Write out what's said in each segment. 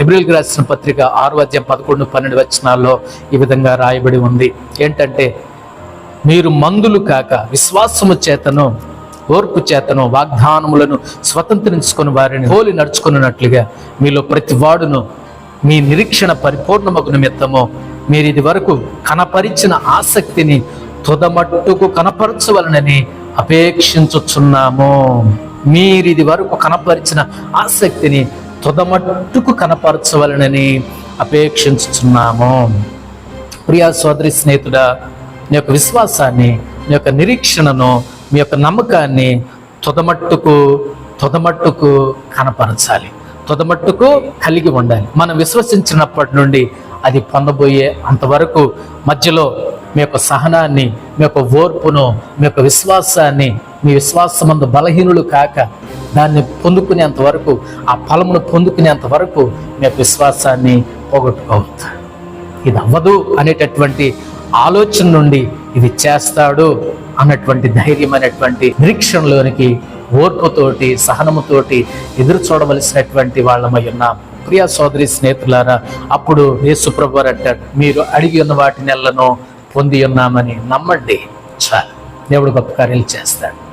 ఫిబ్రిల్కి రాసిన పత్రిక ఆరు అధ్యాయం పదకొండు పన్నెండు వచనాల్లో ఈ విధంగా రాయబడి ఉంది. ఏంటంటే మీరు మందులు కాక విశ్వాసము చేతను ఓర్పు చేతను వాగ్దానములను స్వతంత్రించుకుని వారిని హోలి నడుచుకున్నట్లుగా మీలో ప్రతి వాడును మీ నిరీక్షణ పరిపూర్ణమగు నిమిత్తము మీరు ఇది వరకు కనపరిచిన ఆసక్తిని తుదమట్టుకు కనపరచవలనని అపేక్షించుచున్నాము. మీరు ఇది వరకు కనపరిచిన ఆసక్తిని తుదమట్టుకు కనపరచవలనని అపేక్షించుచున్నాము. ప్రియా సోదరి స్నేహితుడా నీ యొక్క విశ్వాసాన్ని నీ యొక్క నిరీక్షణను మీ యొక్క నమ్మకాన్ని తుదమట్టుకు తుదమట్టుకు కనపరచాలి. తుదమట్టుకు కలిగి ఉండాలి. మనం విశ్వసించినప్పటి నుండి అది పొందబోయే అంతవరకు మధ్యలో మీ యొక్క సహనాన్ని మీ యొక్క ఓర్పును మీ యొక్క విశ్వాసాన్ని మీ విశ్వాసమందు బలహీనులు కాక దాన్ని పొందుకునేంత వరకు ఆ ఫలమును పొందుకునేంత వరకు మీ యొక్క విశ్వాసాన్ని పోగొట్టుకోవద్దు. ఇది అవ్వదు అనేటటువంటి ఆలోచన నుండి ఇది చేస్తాడు అన్నటువంటి ధైర్యమైనటువంటి నిరీక్షణలోనికి ఓర్పుతోటి సహనముతోటి ఎదురు చూడవలసినటువంటి వాళ్ళమై ఉన్నాం ప్రియా సోదరి స్నేహితులారా అప్పుడు యేసుప్రభు వారు అంటాడు మీరు అడిగి ఉన్న వాటి నెలను పొంది ఉన్నామని నమ్మండి. చాలు. దేవుడు గొప్ప కార్యాలు చేస్తాడు.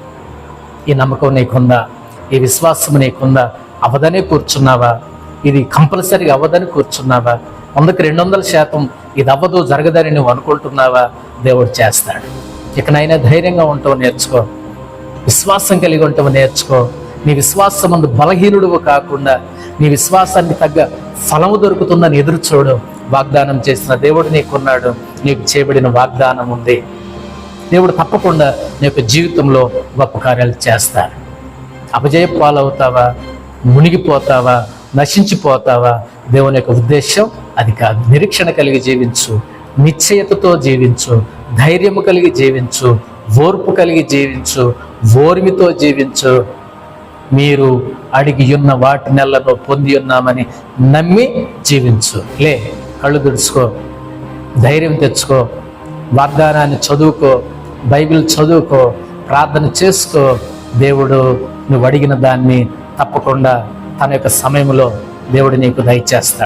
ఈ నమ్మకం నీకుందా? ఈ విశ్వాసం నీకుందా? అవదనే కూర్చున్నావా? ఇది కంపల్సరీగా అవ్వదని కూర్చున్నావా? వందకి రెండు వందల శాతం ఇది అవ్వదు జరగదని నువ్వు అనుకుంటున్నావా? దేవుడు చేస్తాడు. ఇకనైనా ధైర్యంగా ఉంటావు నేర్చుకో. విశ్వాసం కలిగి ఉంటావు నేర్చుకో. నీ విశ్వాసం అందు బలహీనుడు కాకుండా నీ విశ్వాసాన్ని తగ్గ ఫలము దొరుకుతుందని ఎదురు చూడు. వాగ్దానం చేసిన దేవుడు నీకున్నాడు. నీకు చేయబడిన వాగ్దానం ఉంది దేవుడు తప్పకుండా నీ యొక్క జీవితంలో గొప్ప కార్యాలు చేస్తాడు అపజయ పాలవుతావా మునిగిపోతావా? నశించిపోతావా? దేవుని యొక్క ఉద్దేశం అది కాదు. నిరీక్షణ కలిగి జీవించు నిశ్చయతతో జీవించు ధైర్యము కలిగి జీవించు ఓర్పు కలిగి జీవించు ఓర్మితో జీవించు. మీరు అడిగి ఉన్న వాటి నెలలో పొంది ఉన్నామని నమ్మి జీవించు. లే కళ్ళు తుడుచుకో ధైర్యం తెచ్చుకో వాగ్దానాన్ని చదువుకో బైబిల్ చదువుకో ప్రార్థన చేసుకో. దేవుడు నువ్వు అడిగిన దాన్ని తప్పకుండా తన యొక్క సమయంలో దేవుడు నీకు దయచేస్తాడు.